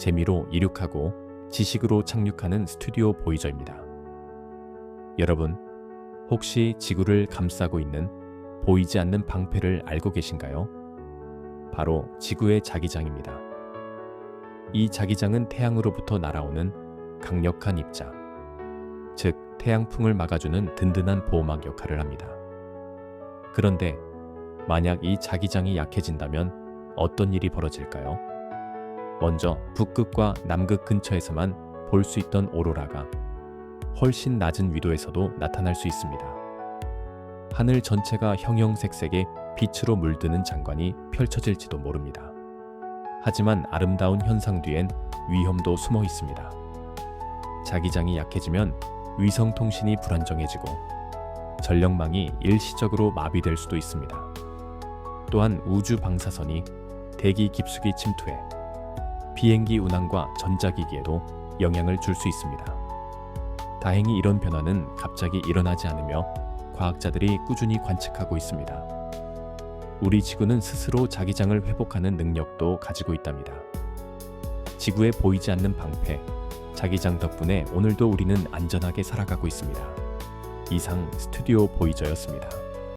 재미로 이륙하고 지식으로 착륙하는 스튜디오 보이저입니다. 여러분, 혹시 지구를 감싸고 있는 보이지 않는 방패를 알고 계신가요? 바로 지구의 자기장입니다. 이 자기장은 태양으로부터 날아오는 강력한 입자, 즉 태양풍을 막아주는 든든한 보호막 역할을 합니다. 그런데 만약 이 자기장이 약해진다면 어떤 일이 벌어질까요? 먼저 북극과 남극 근처에서만 볼 수 있던 오로라가 훨씬 낮은 위도에서도 나타날 수 있습니다. 하늘 전체가 형형색색의 빛으로 물드는 장관이 펼쳐질지도 모릅니다. 하지만 아름다운 현상 뒤엔 위험도 숨어 있습니다. 자기장이 약해지면 위성 통신이 불안정해지고 전력망이 일시적으로 마비될 수도 있습니다. 또한 우주 방사선이 대기 깊숙이 침투해 비행기 운항과 전자기기에도 영향을 줄 수 있습니다. 다행히 이런 변화는 갑자기 일어나지 않으며 과학자들이 꾸준히 관측하고 있습니다. 우리 지구는 스스로 자기장을 회복하는 능력도 가지고 있답니다. 지구에 보이지 않는 방패, 자기장 덕분에 오늘도 우리는 안전하게 살아가고 있습니다. 이상 스튜디오 보이저였습니다.